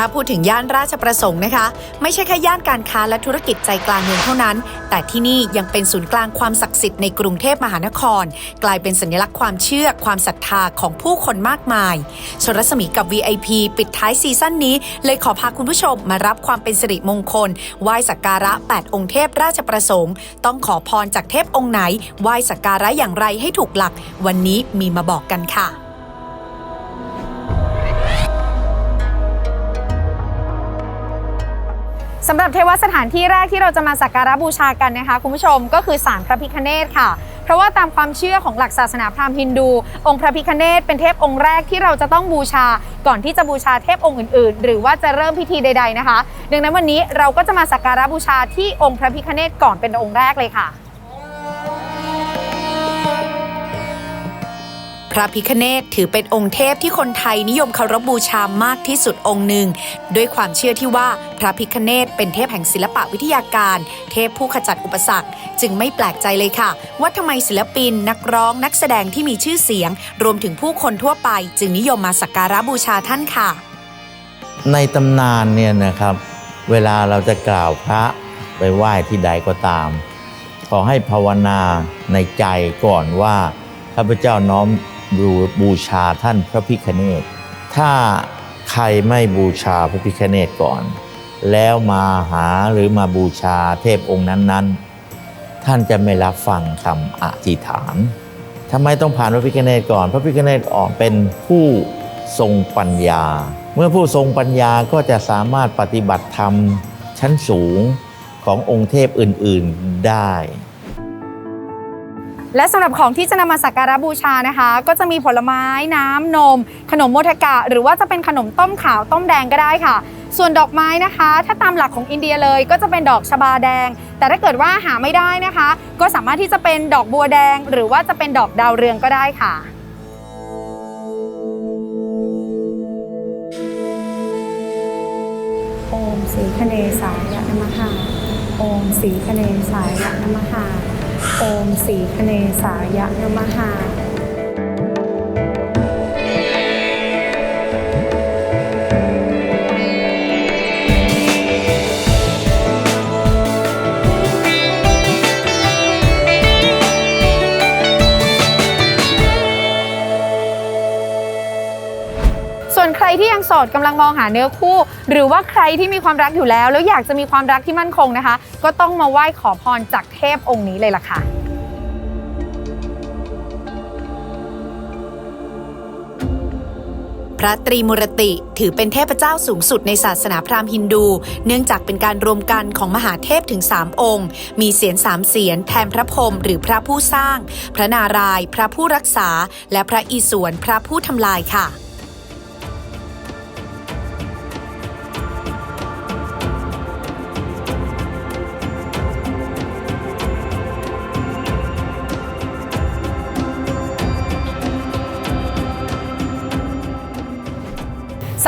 ถ้าพูดถึงย่านราชประสงค์นะคะ ไม่ใช่แค่ย่านการค้าและธุรกิจใจกลางเมืองเท่านั้น แต่ที่นี่ยังเป็นศูนย์กลางความศักดิ์สิทธิ์ในกรุงเทพมหานคร กลายเป็นสัญลักษณ์ความเชื่อความศรัทธาของผู้คนมากมายชนรัศมีกับ VIP ปิดท้ายซีซั่นนี้ เลยขอพาคุณผู้ชมมารับความเป็นสิริมงคลไหว้สักการะ 8 องค์เทพราชประสงค์ ต้องขอพรจากเทพองค์ไหนไหว้สักการะอย่างไรให้ถูกหลัก วันนี้มีมาบอกกันค่ะ สำหรับเทวสถานที่แรกที่เราจะมาสักการะบูชากันนะคะ คุณผู้ชมก็คือศาลพระพิคเนตค่ะ เพราะว่าตามความเชื่อของหลักศาสนาพราหมณ์ฮินดู องค์พระพิคเนตเป็นเทพองค์แรกที่เราจะต้องบูชาก่อนที่จะบูชาเทพองค์อื่นๆ หรือว่าจะเริ่มพิธีใด ๆนะคะ ดังนั้นวันนี้เราก็จะมาสักการะบูชาที่องค์พระพิคเนตก่อนเป็นองค์แรกเลยค่ะ ระพิคเนตถือเป็นองค์เทพที่คนไทยนิยมเคารพบูชามากที่สุดองค์หนึ่ง ด้วยความเชื่อที่ว่าพระพิคเนตเป็นเทพแห่งศิลปะวิทยาการ เทพผู้ขจัดอุปสรรค จึงไม่แปลกใจเลยค่ะ ว่าทำไมศิลปิน นักร้องนักแสดงที่มีชื่อเสียง รวมถึงผู้คนทั่วไป จึงนิยมมาสักการะบูชาท่านค่ะ ในตำนานเนี่ยนะครับ เวลาเราจะกล่าวพระไปไหว้ที่ใดก็ตาม ขอให้ภาวนาในใจก่อนว่าข้าพเจ้าน้อม บูบชาท่านพระพิคเนตถ้าใครไม่บูชาพระพิคเนตก่อน แล้วมาหาหรือมาบูชาเทพองค์นั้นๆ ท่านจะไม่รับฟังคำอธิษฐานทำไมต้องผ่านพระพิคเนตก่อน พระพิคเนตออกเป็นผู้ทรงปัญญา เมื่อผู้ทรงปัญญาก็จะสามารถปฏิบัติธรรมชั้นสูงขององค์เทพอื่น ๆได้ และสำหรับของที่จะนำมาสักการะบูชานะคะ ก็จะมีผลไม้น้ำนม ขนมโมทกะ หรือว่าจะเป็นขนมต้มขาวต้มแดงก็ได้ค่ะ ส่วนดอกไม้นะคะ ถ้าตามหลักของอินเดียเลย ก็จะเป็นดอกชบาแดง แต่ถ้าเกิดว่าหาไม่ได้นะคะ ก็สามารถที่จะเป็นดอกบัวแดง หรือว่าจะเป็นดอกดาวเรืองก็ได้ค่ะโอมสีคเนสายะนมหาโอมสีคเนสายะนมหา โอมสีคเนสายะนมหา ที่ยังโสดกำลังมองหาเนื้อคู่ หรือว่าใครที่มีความรักอยู่แล้ว แล้วอยากจะมีความรักที่มั่นคงนะคะ ก็ต้องมาไหว้ขอพรจากเทพองค์นี้เลยล่ะค่ะพระตรีมุรติถือเป็นเทพเจ้าสูงสุดในศาสนาพราหมณ์ฮินดู เนื่องจากเป็นการรวมกันของมหาเทพถึง 3 องค์ มีเสียนสามเสียนแทนพระพรหมหรือพระผู้สร้าง พระนารายณ์พระผู้รักษา และพระอิศวรพระผู้ทำลายค่ะ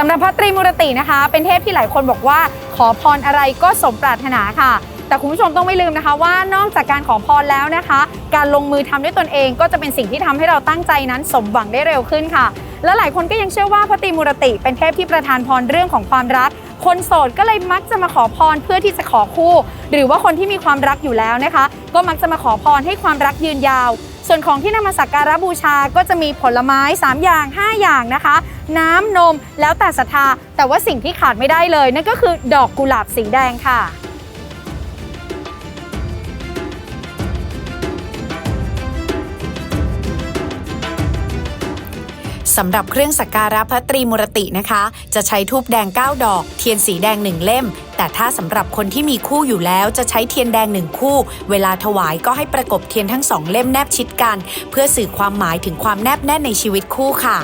สำหรับพระตรีมุรตินะคะ เป็นเทพที่หลายคนบอกว่าขอพรอะไรก็สมปรารถนาค่ะ แต่คุณผู้ชมต้องไม่ลืมนะคะ ว่านอกจากการขอพรแล้วนะคะ การลงมือทำด้วยตนเอง ก็จะเป็นสิ่งที่ทำให้เราตั้งใจนั้นสมหวังได้เร็วขึ้นค่ะ และหลายคนก็ยังเชื่อว่าพระตรีมุรติ เป็นเทพที่ประทานพรเรื่องของความรักคนโสดก็เลยมักจะมาขอพรเพื่อที่จะขอคู่ หรือว่าคนที่มีความรักอยู่แล้วนะคะ ก็มักจะมาขอพรให้ความรักยืนยาว ส่วนของที่นำมาสักการะบูชาก็จะมีผลไม้ 3 อย่าง 5 อย่างนะคะ น้ำนมแล้วแต่ศรัทธาแต่ว่าสิ่งที่ขาดไม่ได้เลย นั่นก็คือดอกกุหลาบสีแดงค่ะ สำหรับเครื่องสักการะพระตรีมุรตินะคะ จะใช้ทูบแดง 9 ดอก เทียนสีแดง 1 เล่ม แต่ถ้าสำหรับคนที่มีคู่อยู่แล้วจะใช้เทียนแดง 1 คู่ เวลาถวายก็ให้ประกบเทียนทั้งสองเล่มแนบชิดกัน เพื่อสื่อความหมายถึงความแนบแน่นในชีวิตคู่ค่ะ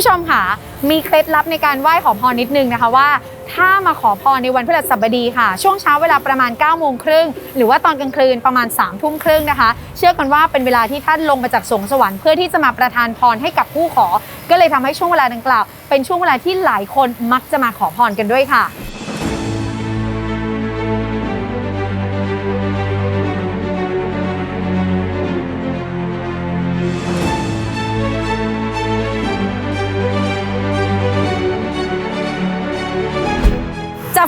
ผู้ชมค่ะ มีเคล็ดลับในการไหว้ขอพรนิดนึงนะคะว่า ถ้ามาขอพรในวันพฤหัสบดีค่ะ ช่วงเช้าเวลาประมาณ9ก้าโมงครึ่งหรือว่าตอนกลางคืนประมาณ3ามทุ่มครึ่งนะคะ เชื่อกันว่าเป็นเวลาที่ท่านลงมาจากสวงสวรรค์เพื่อที่จะมาประทานพรให้กับผู้ขอ ก็เลยทำให้ช่วงเวลาดังกล่าว เป็นช่วงเวลาที่หลายคนมักจะมาขอพรกันด้วยค่ะ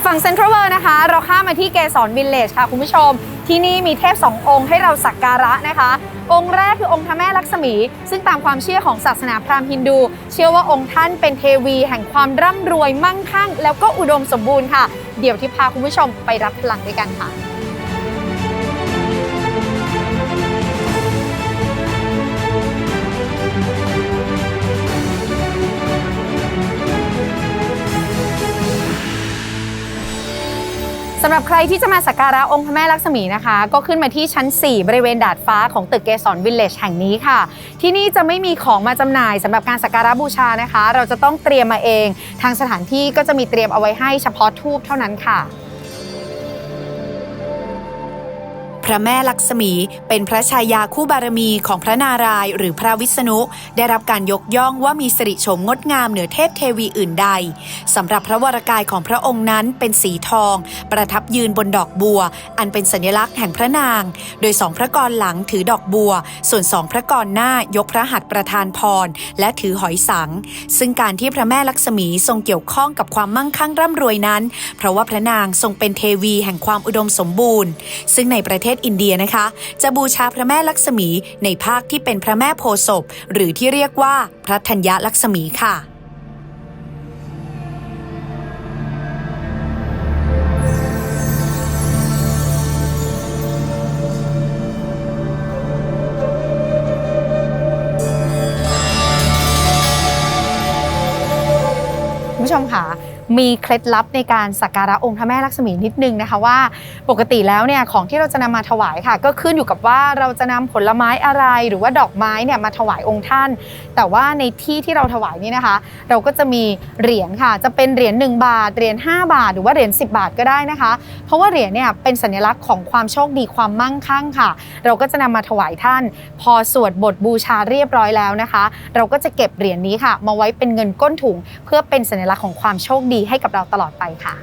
ฝั่งเซ็นทรัลเวิร์นะคะ เราข้ามมาที่เกสรวิลเลจค่ะคุณผู้ชม ที่นี่มีเทพสององค์ให้เราสักการะนะคะ องค์แรกคือองค์พระแม่ลักษมี ซึ่งตามความเชื่อของศาสนาพราหมณ์ฮินดู เชื่อว่าองค์ท่านเป็นเทวีแห่งความร่ำรวยมั่งคั่ง แล้วก็อุดมสมบูรณ์ค่ะ เดี๋ยวที่พาคุณผู้ชมไปรับพลังด้วยกันค่ะ สำหรับใครที่จะมาสักการะองค์พระแม่ลักษมีนะคะ ก็ขึ้นมาที่ชั้น 4 บริเวณดาดฟ้าของตึกเกสรวิลเลจแห่งนี้ค่ะ ที่นี่จะไม่มีของมาจำหน่ายสำหรับการสักการะบูชานะคะ เราจะต้องเตรียมมาเอง ทางสถานที่ก็จะมีเตรียมเอาไว้ให้เฉพาะทูบเท่านั้นค่ะ พระแม่ลักษมี เป็นพระชายาคู่บารมีของพระนารายณ์หรือพระวิษณุ ได้รับการยกย่องว่ามีสิริโฉมงดงามเหนือเทพเทวีอื่นใดสำหรับพระวรากายของพระองค์นั้นเป็นสีทอง ประทับยืนบนดอกบัว อันเป็นสัญลักษณ์แห่งพระนาง โดยสองพระกรหลังถือดอกบัว ส่วนสองพระกรหน้ายกพระหัตถ์ประทานพร และถือหอยสัง ซึ่งการที่พระแม่ลักษมีทรงเกี่ยวข้องกับความมั่งคั่งร่ำรวยนั้น เพราะว่าพระนางทรงเป็นเทวีแห่งความอุดมสมบูรณ์ ซึ่งในประเทศอินเดียนะคะ จะบูชาพระแม่ลักษมีในภาคที่เป็นพระแม่โพศพหรือที่เรียกว่าพระธัญญลักษมีค่ะผู้ชมค่ะ มีเคล็ดลับในการสักการะองค์พระแม่ลักษมีนิดนึงนะคะว่า ปกติแล้วเนี่ยของที่เราจะนำมาถวายค่ะ ก็ขึ้นอยู่กับว่าเราจะนำผลไม้อะไรหรือว่าดอกไม้เนี่ยมาถวายองค์ท่าน แต่ว่าในที่ที่เราถวายนี่นะคะ เราก็จะมีเหรียญค่ะ จะเป็นเหรียญ1บาทเหรียญ5บาท หรือว่าเหรียญ10 บาทก็ได้นะคะ เพราะว่าเหรียญเนี่ยเป็นสัญลักษณ์ของความโชคดีความมั่งคั่งค่ะ เราก็จะนำมาถวายท่าน พอสวดบทบูชาเรียบร้อยแล้วนะคะ เราก็จะเก็บเหรียญนี้ค่ะ มาไว้เป็นเงินก้นถุงเพื่อเป็นสัญลักษณ์ของความโชคดีให้กับเราตลอดไปค่ะ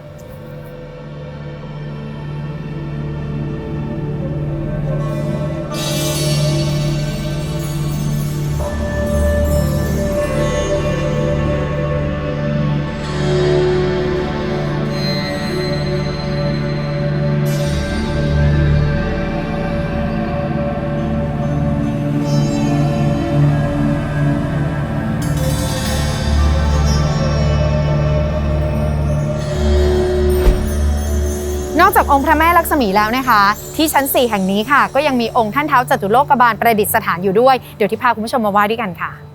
ษมีแล้วนะคะ ที่ชั้น 4 แห่งนี้ค่ะ ก็ยังมีองค์ท่านเท้าจตุโลกบาลประดิษฐานอยู่ด้วย เดี๋ยวที่พาคุณผู้ชมมาไหว้ด้วยกันค่ะ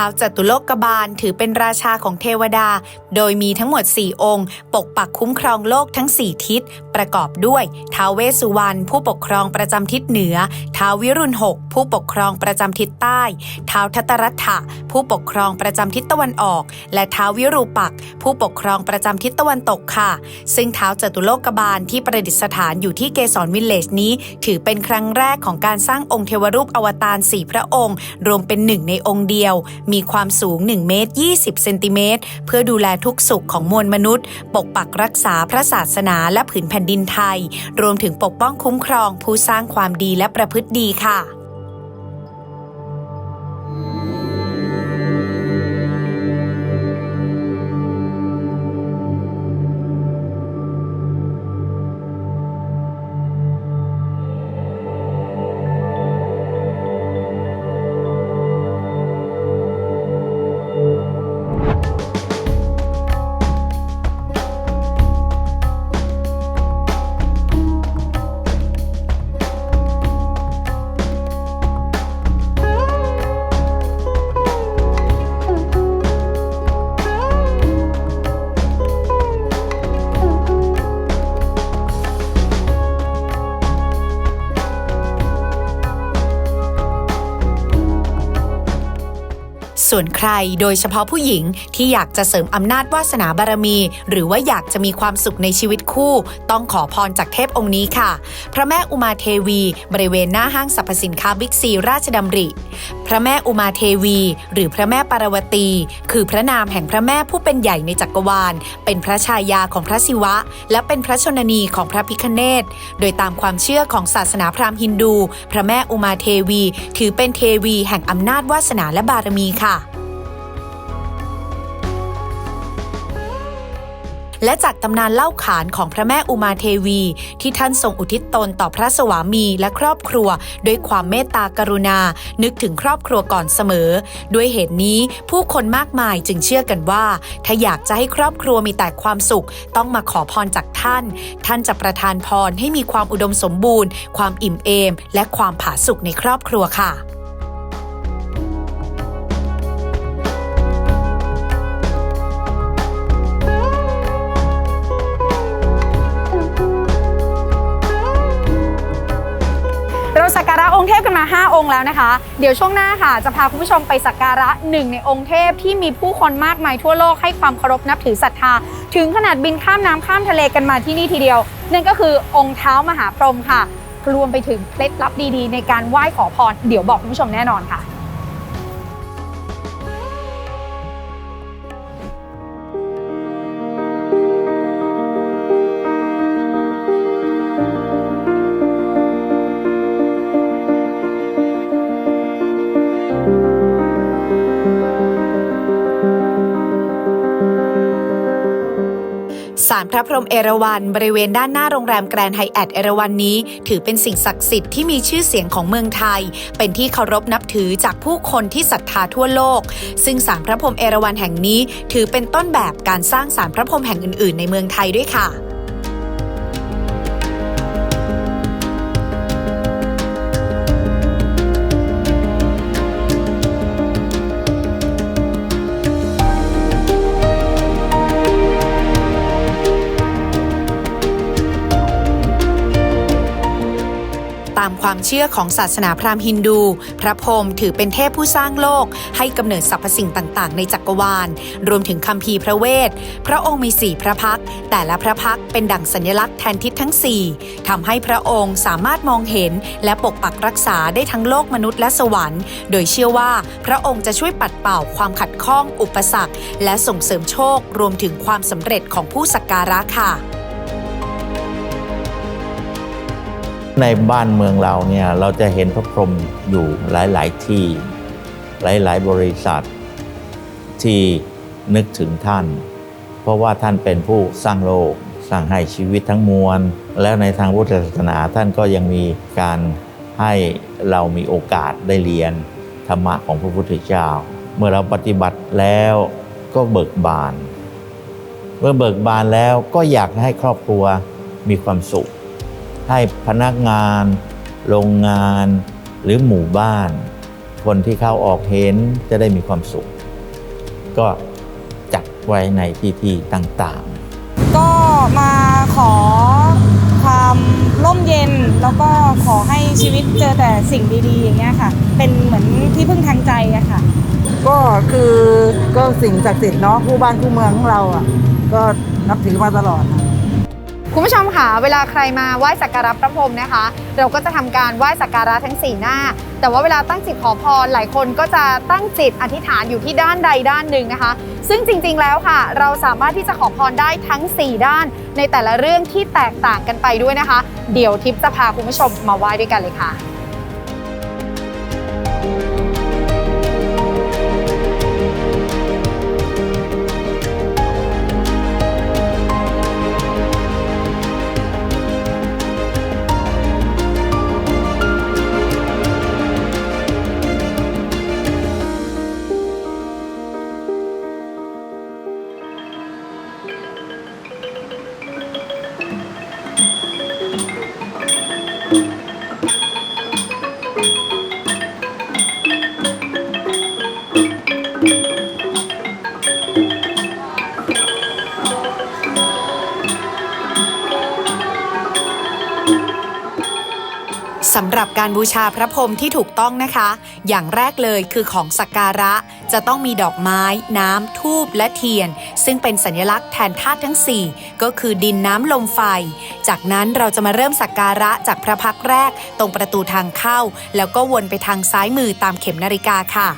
ท้าวจตุโลกบาลถือเป็นราชาของเทวดา โดยมีทั้งหมด 4 องค์ ปกปักคุ้มครองโลกทั้ง 4 ทิศ ประกอบด้วย ท้าวเวสุวรรณผู้ปกครองประจำทิศเหนือ ท้าววิรุณหกผู้ปกครองประจำทิศใต้ ท้าวทัตตรัฐะผู้ปกครองประจำทิศตะวันออก และท้าววิรูปัก ผู้ปกครองประจำทิศตะวันตกค่ะ ซึ่งท้าวจตุโลกบาลที่ประดิษฐานอยู่ที่เกสรวิลเลจนี้ ถือเป็นครั้งแรกของการสร้างองค์เทวรูปอวตารสี่พระองค์ รวมเป็นหนึ่งในองค์เดียวมีความสูง1เมตร20เซนติเมตรเพื่อดูแลทุกสุขของมวลมนุษย์ ปกปักรักษาพระศาสนาและผืนแผ่นดินไทย รวมถึงปกป้องคุ้มครองผู้สร้างความดีและประพฤติดีค่ะ ส่วนใครโดยเฉพาะผู้หญิงที่อยากจะเสริมอำนาจวาสนาบารมี หรือว่าอยากจะมีความสุขในชีวิตคู่ ต้องขอพรจากเทพองค์นี้ค่ะ พระแม่อุมาเทวี บริเวณหน้าห้างสรรพสินค้าบิ๊กซีราชดำริ พระแม่อุมาเทวี หรือพระแม่ปารวตี คือพระนามแห่งพระแม่ผู้เป็นใหญ่ในจักรวาล เป็นพระชายาของพระศิวะ และเป็นพระชนนีของพระพิคเนตโดยตามความเชื่อของศาสนาพราหมณ์ฮินดู พระแม่อุมาเทวี ถือเป็นเทวีแห่งอำนาจวาสนาและบารมีค่ะ และจากตำนานเล่าขานของพระแม่อุมาเทวี ที่ท่านทรงอุทิศตนต่อพระสวามีและครอบครัว ด้วยความเมตตากรุณา นึกถึงครอบครัวก่อนเสมอ ด้วยเหตุนี้ผู้คนมากมายจึงเชื่อกันว่า ถ้าอยากจะให้ครอบครัวมีแต่ความสุข ต้องมาขอพรจากท่าน ท่านจะประทานพรให้มีความอุดมสมบูรณ์ ความอิ่มเอม และความผาสุกในครอบครัวค่ะ มา 5 องค์แล้วนะคะ เดี๋ยวช่วงหน้าค่ะ จะพาคุณผู้ชมไปสักการะหนึ่งในองค์เทพที่มีผู้คนมากมายทั่วโลกให้ความเคารพนับถือศรัทธา ถึงขนาดบินข้ามน้ำข้ามทะเลกันมาที่นี่ทีเดียว นั่นก็คือองค์เท้ามหาพรหมค่ะรวมไปถึงเคล็ดลับดีๆ ในการไหว้ขอพรเดี๋ยวบอกคุณผู้ชมแน่นอนค่ะ พระพรหมเอราวัณบริเวณด้านหน้าโรงแรมแกรนด์ไฮแอทเอราวัณนี้ ถือเป็นสิ่งศักดิ์สิทธิ์ที่มีชื่อเสียงของเมืองไทย เป็นที่เคารพนับถือจากผู้คนที่ศรัทธาทั่วโลก ซึ่งศาลพระพรหมเอราวัณแห่งนี้ ถือเป็นต้นแบบการสร้างศาลพระพรหมแห่งอื่น ๆ ในเมืองไทยด้วยค่ะ ความเชื่อของศาสนาพราหมณ์ฮินดู พระพรหมถือเป็นเทพผู้สร้างโลก ให้กำเนิดสรรพสิ่งต่างๆ ในจักรวาล รวมถึงคัมภีร์พระเวท พระองค์มีสี่พระพัก แต่ละพระพักเป็นดั่งสัญลักษณ์แทนทิศทั้งสี่ทำให้พระองค์สามารถมองเห็น และปกปักรักษาได้ทั้งโลกมนุษย์และสวรรค์ โดยเชื่อว่าพระองค์จะช่วยปัดเป่าความขัดข้อง อุปสรรค และส่งเสริมโชค รวมถึงความสำเร็จของผู้สักการะค่ะ ในบ้านเมืองเราเนี่ยเราจะเห็นพระพรหมอยู่หลาย ๆ ที่หลาย ๆ บริษัท ที่นึกถึงท่าน เพราะว่าท่านเป็นผู้สร้างโลก สร้างให้ชีวิตทั้งมวล แล้วในทางพุทธศาสนาท่านก็ยังมีการให้เรามีโอกาสได้เรียนธรรมะของพระพุทธเจ้า เมื่อเราปฏิบัติแล้วก็เบิกบาน เมื่อเบิกบานแล้วก็อยากให้ครอบครัวมีความสุข ให้พนักงาน โรงงาน หรือหมู่บ้าน คนที่เข้าออกเห็นจะได้มีความสุข ก็จัดไว้ในที่ที่ต่างๆ ก็มาขอความร่มเย็นแล้วก็ขอให้ชีวิตเจอแต่สิ่งดีๆ อย่างเงี้ยค่ะ เป็นเหมือนที่พึ่งทางใจอะค่ะ ก็คือก็สิ่งศักดิ์สิทธิ์เนาะคู่บ้านคู่เมืองของเราอะก็นับถือมาตลอดนะ คุณผู้ชมค่ะเวลาใครมาไหว้สักการะพระพรหมนะคะ เราก็จะทำการไหว้สักการะทั้ง4หน้า แต่ว่าเวลาตั้งจิตขอพรหลายคนก็จะตั้งจิตอธิษฐานอยู่ที่ด้านใดด้านหนึ่งนะคะ ซึ่งจริงๆแล้วค่ะ เราสามารถที่จะขอพรได้ทั้ง 4 ด้าน ในแต่ละเรื่องที่แตกต่างกันไปด้วยนะคะ เดี๋ยวทิพย์จะพาคุณผู้ชมมาไหว้ด้วยกันเลยค่ะ การบูชาพระพรหมที่ถูกต้องนะคะ อย่างแรกเลยคือของสักการะจะต้องมีดอกไม้ น้ำทูบและเทียน ซึ่งเป็นสัญลักษณ์แทนธาตุทั้ง 4 ก็คือดินน้ำลมไฟ จากนั้นเราจะมาเริ่มสักการะจากพระพักแรกตรงประตูทางเข้า แล้วก็วนไปทางซ้ายมือตามเข็มนาฬิกาค่ะ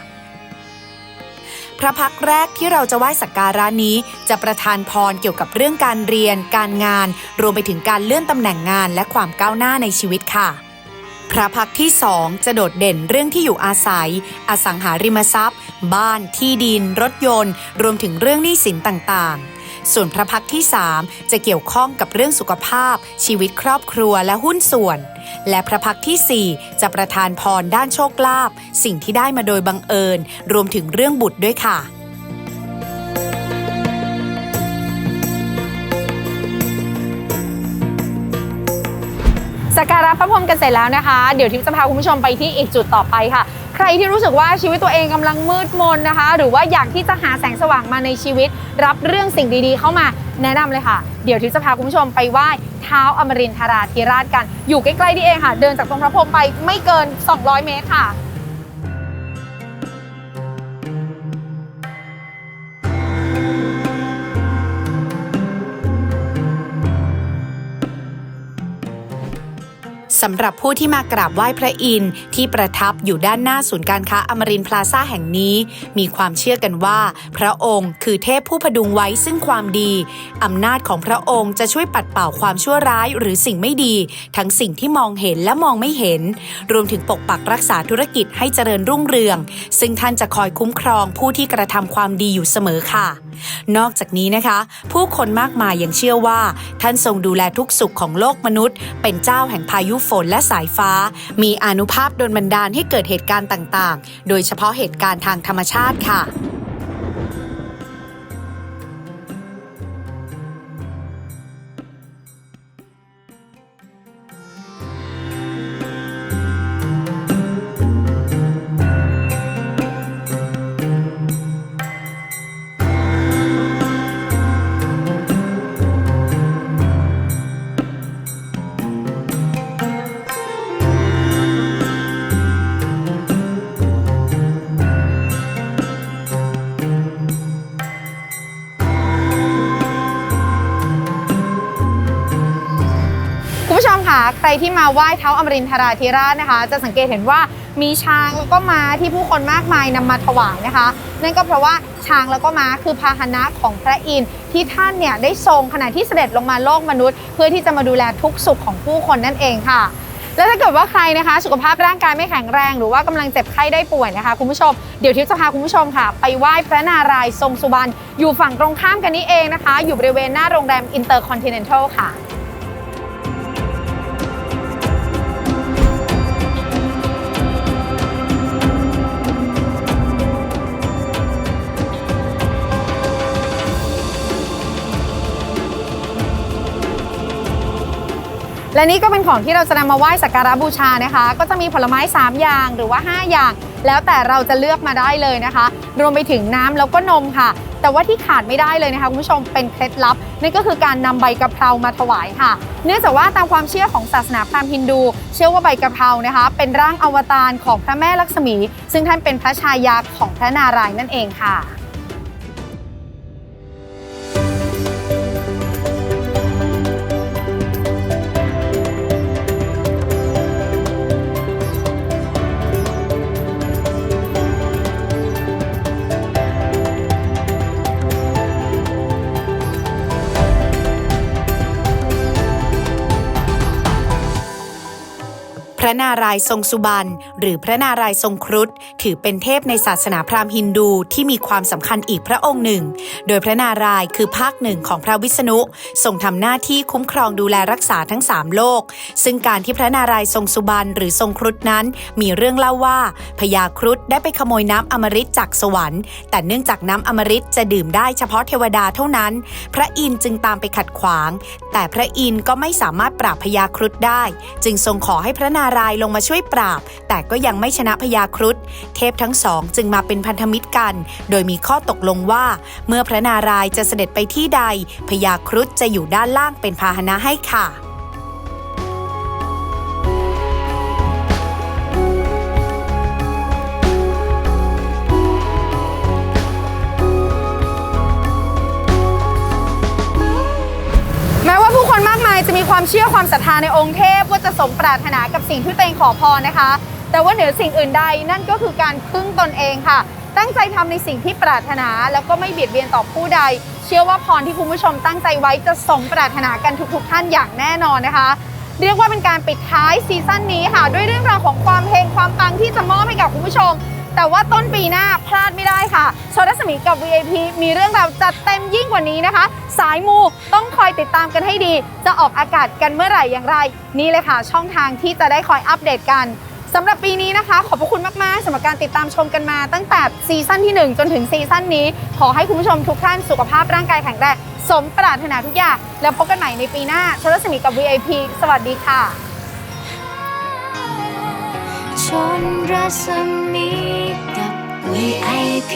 พระพักแรกที่เราจะไหว้สักการะนี้ จะประทานพรเกี่ยวกับเรื่องการเรียน การงาน รวมไปถึงการเลื่อนตำแหน่งงานและความก้าวหน้าในชีวิตค่ะ พระพักที่สองจะโดดเด่นเรื่องที่อยู่อาศัย อสังหาริมทรัพย์ บ้าน ที่ดิน รถยนต์ รวมถึงเรื่องหนี้สินต่างๆ ส่วนพระพักที่ 3 จะเกี่ยวข้องกับเรื่องสุขภาพ ชีวิตครอบครัวและหุ้นส่วน และพระพักทีสี่4 จะประทานพรด้านโชคลาภสิ่งที่ได้มาโดยบังเอิญ รวมถึงเรื่องบุตรด้วยค่ะ สักการะพระพรหมกันเสร็จแล้วนะคะ เดี๋ยวทิพย์จะพาคุณผู้ชมไปที่อีกจุดต่อไปค่ะ ใครที่รู้สึกว่าชีวิตตัวเองกำลังมืดมนนะคะ หรือว่าอยากที่จะหาแสงสว่างมาในชีวิต รับเรื่องสิ่งดีๆ เข้ามาแนะนำเลยค่ะ เดี๋ยวทิพย์จะพาคุณผู้ชมไปไหว้เท้าอมรินทราธิราชกัน อยู่ใกล้ๆนี่เองค่ะ เดินจากตรงพระพรหมไปไม่เกิน 200 เมตรค่ะ สำหรับผู้ที่มากราบไหว้พระอินทร์ที่ประทับอยู่ด้านหน้าศูนย์การค้าอมรินพลาซ่าแห่งนี้ มีความเชื่อกันว่า พระองค์คือเทพผู้พดุงไว้ซึ่งความดีอำนาจของพระองค์จะช่วยปัดเป่าความชั่วร้ายหรือสิ่งไม่ดี ทั้งสิ่งที่มองเห็นและมองไม่เห็น รวมถึงปกปักรักษาธุรกิจให้เจริญรุ่งเรือง ซึ่งท่านจะคอยคุ้มครองผู้ที่กระทำความดีอยู่เสมอค่ะ นอกจากนี้นะคะ ผู้คนมากมายยังเชื่อว่า ท่านทรงดูแลทุกสุขของโลกมนุษย์ เป็นเจ้าแห่งพายุฝนและสายฟ้า มีอนุภาพดลบันดาลให้เกิดเหตุการณ์ต่างๆ โดยเฉพาะเหตุการณ์ทางธรรมชาติค่ะ ที่มาไหว้เท้าอมรินทราธิราชนะคะ จะสังเกตเห็นว่ามีช้างแล้วก็ม้าที่ผู้คนมากมายนำมาถวายนะคะ นั่นก็เพราะว่าช้างแล้วก็ม้าคือพาหนะของพระอินทร์ที่ท่านเนี่ยได้ทรงขณะที่เสด็จลงมาโลกมนุษย์ เพื่อที่จะมาดูแลทุกสุขของผู้คนนั่นเองค่ะแล้วถ้าเกิดว่าใครนะคะ สุขภาพร่างกายไม่แข็งแรง หรือว่ากำลังเจ็บไข้ได้ป่วยนะคะ คุณผู้ชม เดี๋ยวทิพย์จะพาคุณผู้ชมค่ะ ไปไหว้พระนารายณ์ทรงสุบรรณอยู่ฝั่งตรงข้ามกันนี้เองนะคะ อยู่บริเวณหน้าโรงแรมอินเตอร์คอนติเนนทัลค่ะ และนี่ก็เป็นของที่เราจะนำมาไหว้สักการะบูชานะคะ ก็จะมีผลไม้ 3 อย่างหรือว่า 5 อย่าง แล้วแต่เราจะเลือกมาได้เลยนะคะ รวมไปถึงน้ำแล้วก็นมค่ะ แต่ว่าที่ขาดไม่ได้เลยนะคะคุณผู้ชมเป็นเคล็ดลับนั่นก็คือการนำใบกะเพรามาถวายค่ะ เนื่องจากว่าตามความเชื่อของศาสนาพราหมณ์ฮินดู เชื่อว่าใบกะเพรานะคะ เป็นร่างอวตารของพระแม่ลักษมี ซึ่งท่านเป็นพระชายาของพระนารายณ์นั่นเองค่ะ พระนารายณ์ทรงสุบรรณหรือพระนารายณ์ทรงครุฑถือเป็นเทพในศาสนาพราหมณ์ฮินดูที่มีความสำคัญอีกพระองค์หนึ่ง โดยพระนารายณ์คือภาคหนึ่งของพระวิษณุทรงทำหน้าที่คุ้มครองดูแลรักษาทั้งสามโลก ซึ่งการที่พระนารายณ์ทรงสุบรรณหรือทรงครุฑนั้น มีเรื่องเล่าว่าพญาครุฑได้ไปขโมยน้ำอมฤตจากสวรรค์ แต่เนื่องจากน้ำอมฤตจะดื่มได้เฉพาะเทวดาเท่านั้น พระอินทร์จึงตามไปขัดขวาง แต่พระอินทร์ก็ไม่สามารถปราบพญาครุฑได้ จึงทรงขอให้พระนารายณ์ลงมาช่วยปราบ แต่ก็ยังไม่ชนะพญาครุฑเทพทั้งสองจึงมาเป็นพันธมิตรกัน โดยมีข้อตกลงว่า เมื่อพระนารายจะเสด็จไปที่ใดพญาครุฑจะอยู่ด้านล่างเป็นพาหนะให้ค่ะ ความเชื่อความศรัทธาในองค์เทพว่าจะสมปรารถนากับสิ่งที่ตัวเองขอพรนะคะ แต่ว่าเหนือสิ่งอื่นใดนั่นก็คือการพึ่งตนเองค่ะ ตั้งใจทำในสิ่งที่ปรารถนาแล้วก็ไม่เบียดเบียนต่อผู้ใด เชื่อว่าพรที่คุณผู้ชมตั้งใจไว้จะสมปรารถนากันทุกๆ ท่านอย่างแน่นอนนะคะเรียกว่าเป็นการปิดท้ายซีซั่นนี้ค่ะ ด้วยเรื่องราวของความเฮงความปังที่จะมอบให้กับคุณผู้ชม แต่ว่าต้นปีหน้าพลาดไม่ได้ค่ะโชว์รัศมีกับ VIP มีเรื่องราวจัดเต็มยิ่งกว่านี้นะคะ สายมูต้องคอยติดตามกันให้ดี จะออกอากาศกันเมื่อไหร่อย่างไร นี่เลยค่ะ ช่องทางที่จะได้คอยอัปเดตกันสำหรับปีนี้นะคะ ขอบพระคุณมาก ๆสำหรับการติดตามชมกันมา ตั้งแต่ซีซั่นที่ 1 จนถึงซีซั่นนี้ ขอให้คุณผู้ชมทุกท่านสุขภาพร่างกายแข็งแรงสมปรารถนาทุกอย่าง แล้วพบกันใหม่ในปีหน้าชว์รัศมีกับ VIP สวัสดีค่ะ ชนรัศมีกับ VIP